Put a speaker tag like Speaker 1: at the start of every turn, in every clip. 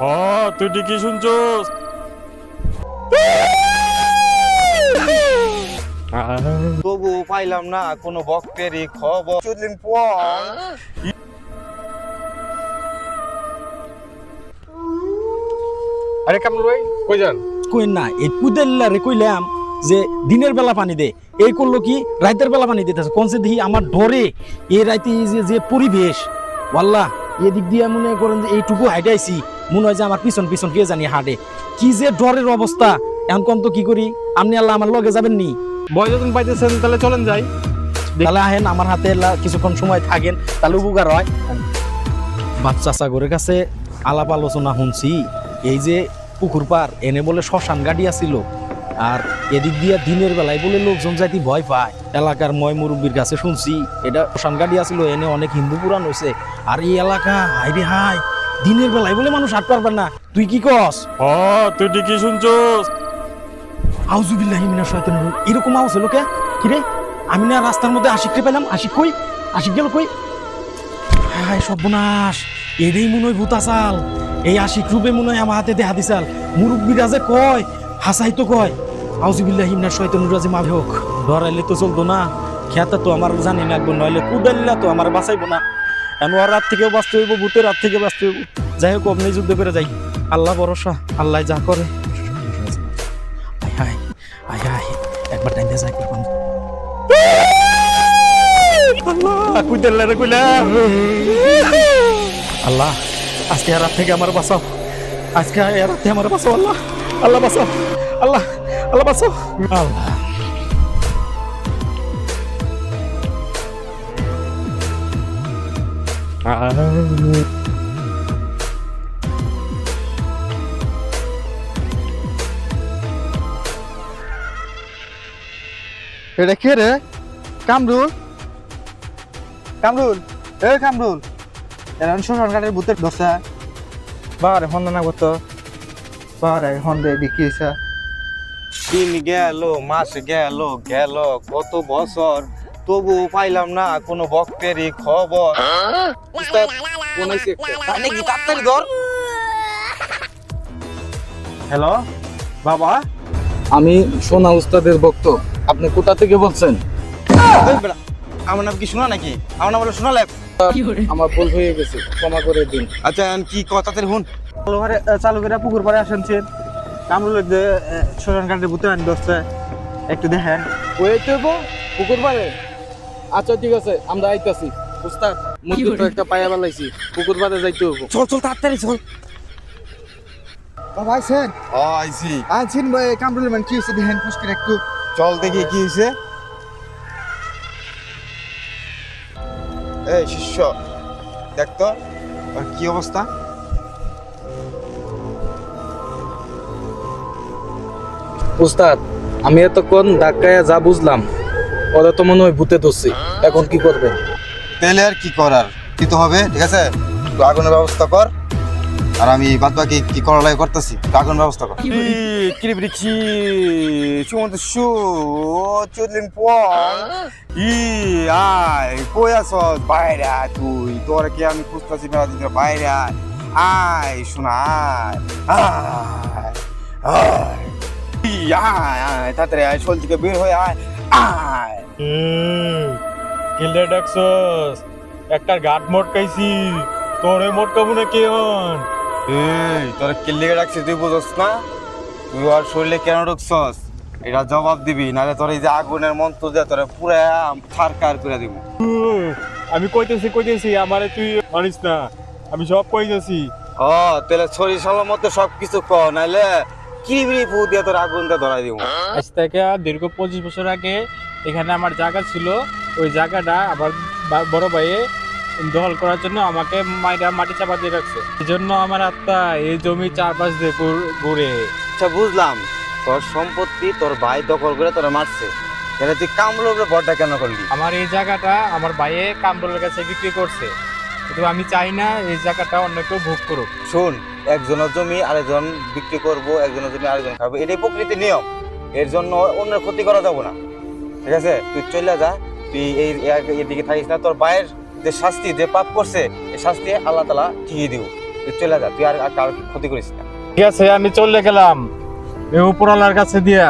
Speaker 1: হ তুই ঠিকই শুনছস।
Speaker 2: তবু পাইলাম না কোনো বক্তেরই খবর। কিছুদিন পর
Speaker 3: আরে কামরুল ভাই? কই যান?
Speaker 4: কই না এই রে কইলাম যে দিনের বেলা পানি দে। এই করল কি রাতের বেলা পানি দিতেছে। কোন সে দেখি আমার ডরে এই রাতে যে যে পরিবেশ। ওয়াল্লাহ। এদিক দিয়ে মনে করেন যে এইটুকু হাইটাইছি মনে হয় যে আমার পিছন পিছন কে জানি হাঁটে। কি যে ডরের অবস্থা। এখন কোন তো কি করি? আপনি আল্লাহ আমার লগে যাবেন নি
Speaker 3: বয় যখন পাইতেছেন তাহলে চলেন যাই।
Speaker 4: তাহলে আহেন আমার হাতে লা- কিছুক্ষণ সময় থাকেন তাহলে উপকার হয়। বাচ্চা চাচা ঘরের কাছে আলাপ আলোচনা শুনছি। এই যে পুকুর পার এনে বলে শ্মশান গাড়ি আসিল আর এদিক দিয়ে দিনের বেলায় বলে লোকজন যাইতে ভয় পায়। এলাকার ময় মুরব্বীর কাছে শুনছি এটা শ্মশান গাড়ি আসিল এনে অনেক হিন্দু পুরাণ হয়েছে আর এই এলাকা হাই রে হাই দিনের বেলায় বলে মানুষ হাঁট পারবে না। তুই কি কস?
Speaker 1: হ তুই ঠিকই শুনছস।
Speaker 4: আউজুবিল্লাহি মিনাশ শাইতানির রাজিম। এরকম আওয়াজ হলো কে? কি রে? আমি না রাস্তার মধ্যে আশিককে পেলাম। আশিক কই? আশিক গেল কই? হায় সর্বনাশ। এটাই মনে হয় ভূতাচাল এই আশিক রূপে মনে হয় আমার হাতে দেহা দিছাল। মুরব্বীরা যে কয় হাসাই তো কয়। আউজুবিল্লাহি মিনাশ শাইতানির রাজিম আবে হোক। ডরাইলে তো চলতো না খেতা তো আমার জানি লাগবো নইলে কুদাল্লা তো আমার বাঁচাইবো না। এনোয়ার রাত থেকেও বাঁচতে হইব ভূতের রাত থেকে বাঁচতে হইব। যাই হোক আপনি যুদ্ধ করে যাই। আল্লাহ ভরসা আল্লাহ যা করে। আয় হায় আয় হায় একবার টাইম দিয়ে যাই করবাম আল্লাহ। আজকে রাত থেকে আমার বাঁচাও। আজকে রাত থেকে আমার বাঁচাও আল্লাহ। আল্লাহ বাঁচাও আল্লাহ। আল্লাহ বাঁচাও। আল্লাহ
Speaker 2: এটা কে রে? কামরুল? কামরুল? এ কামরুল। এরকম শ্মশান ঘাটের ভূতের দশা বারে হন্দ না করতো। বারে হন্দে দেখিয়েছে দিন গেল মাস গেল গেল কত বছর? তবু পাইলাম না কোনো বক্তেরই খবর। হ্যালো বাবা?
Speaker 4: আমি সোনা উস্তাদের ভক্ত। আপনি কোথা থেকে বলছেন?
Speaker 2: আমার নাম কি শোনা নাকি? আমার নাম হলো শোনা ল্যাব
Speaker 4: আমার ভুল হয়ে গেছে ক্ষমা করে দিন।
Speaker 2: আচ্ছা কি কথা হুন? চালু করে পুকুর পাড়ে আসেনছেন কামরুলের যে শ্মশান ঘাটের ভূতে আনি দোস্তে একটু দেখেন।
Speaker 4: ওই তো পুকুর পাড়ে। আচ্ছা ঠিক আছে আমরা আইতাছি। উস্তাদ মুরগি তো একটা পায়া বালাইছি পুকুর পাড়ে যাইতে হব
Speaker 2: চল চল তাড়াতাড়ি চল। বাবা আইছেন?
Speaker 5: ও আইসি
Speaker 2: আইছেন কামরুলের মানে কি হয়েছে দেখেন পুষ্কির একটু।
Speaker 5: চল দেখি কি হয়েছে এই শিষ্য দেখ তো কি অবস্থা?
Speaker 4: উস্তাদ আমি এতক্ষণ ধাক্কায় যা বুঝলাম ওরা তো মনে হয় ভূতে ধরছি। এখন কি করবে?
Speaker 5: তাহলে আর কি করার? কি তো হবে ঠিক আছে? আগুনের ব্যবস্থা কর আর আমি বাদ বাকি কি করা লাগে করতেছি? আগুনের ব্যবস্থা কর।
Speaker 2: কিরি বিরিকি সুমন্ত সু চুদলিন পং ই আয় কই আছস বাইরে তুই তোর কি আমি খুঁজতেছি মেলা দিন বাইরে আয়? আয় শোনা আয় আয়। আয় আয় তাড়াতাড়ি আয় শোল থেকে বের হয়ে আয় আয়।
Speaker 1: কিল্লে ডাকছস? একটা গাট মটকাইছি তোরে মটকাবো না কে হন?
Speaker 2: এই তোর কিল্লিকে রাখছিস তুই বুঝস না? তুই আর শরীরে কেন ঢুকছস? এটা জবাব দিবি নাহলে তোর এই যে আগুনের মন্ত্র দিয়ে তোর পুরা ফারকার করে দিব।
Speaker 1: আমি কইতেছি কইতেছি আমারে তুই মানিস না। আমি সব কইতেছি।
Speaker 2: ও তাহলে শরীর সালার মতো সব কিছু ক নাইলে কিরিবিরি ফু দিয়ে তোর আগুনটা ধরাই দিব।
Speaker 6: আজ থেকে দীর্ঘ পঁচিশ বছর আগে এখানে আমার জায়গা ছিল। ওই জায়গাটা আবার বড় ভাইয়ে দখল করার জন্য আমাকে মাইরা মাটি চাপা দিয়ে রাখছে। এই জন্য আমার আত্মা এই জমি চারপাশ দিয়ে ঘুর-
Speaker 2: আচ্ছা বুঝলাম। তোর সম্পত্তি তোর ভাই দখল করে তোরা মারছে। তাহলে তুই কামড়ের উপরে বড়টা কেন করলি?
Speaker 6: আমার এই জায়গাটা আমার ভাইয়ে কামরুলের কাছে বিক্রি করছে। কিন্তু আমি চাই না এই জায়গাটা অন্য কেউ ভোগ করুক।
Speaker 2: শোন একজনের জমি আরেকজন বিক্রি করব একজনের জমি আরেকজন খাবে এটাই প্রকৃতির নিয়ম। এর জন্য অন্যের ক্ষতি করা যাবে না। ঠিক আছে? তুই চলে যা তুই এই এদিকে থাকিস না তোর ভাইয়ের যে শাস্তি যে পাপ করছে এই শাস্তি আল্লাহ তালা ঠিকই দিব। তুই চলে যা তুই আর কারোর ক্ষতি করিস না।
Speaker 6: ঠিক আছে আমি চলে গেলাম। এই উপরওয়ালার কাছে দিয়া।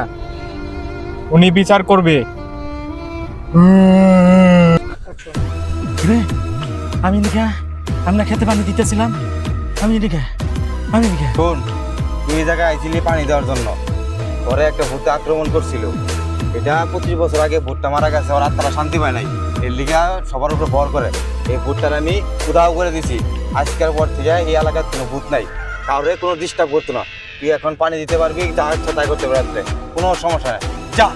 Speaker 6: উনি বিচার করবে।
Speaker 4: রে আমি লিখা আমরা খেতে পানি দিতেছিলাম। আমি লিখা আমি লিখা
Speaker 2: শোন, তুই জায়গায় আইছিলি পানি দেওয়ার জন্য। পরে একটা ভূতে আক্রমণ করছিল। এটা পঁচিশ বছর আগে ভূতটা মারা গেছে, ওর আত্মারা শান্তি পায় নাই। এর লিগা সবার উপরে ভর করে। এই ভূতটার আমি উদাহ করে দিছি। আজকের পর থেকে এই এলাকার কোনো ভূত নাই। কাউরে কোনো ডিস্টার্ব করতো না। তুই এখন পানি দিতে পারবি যা ইচ্ছা তাই করতে পারবে কোনো সমস্যা নাই। যা।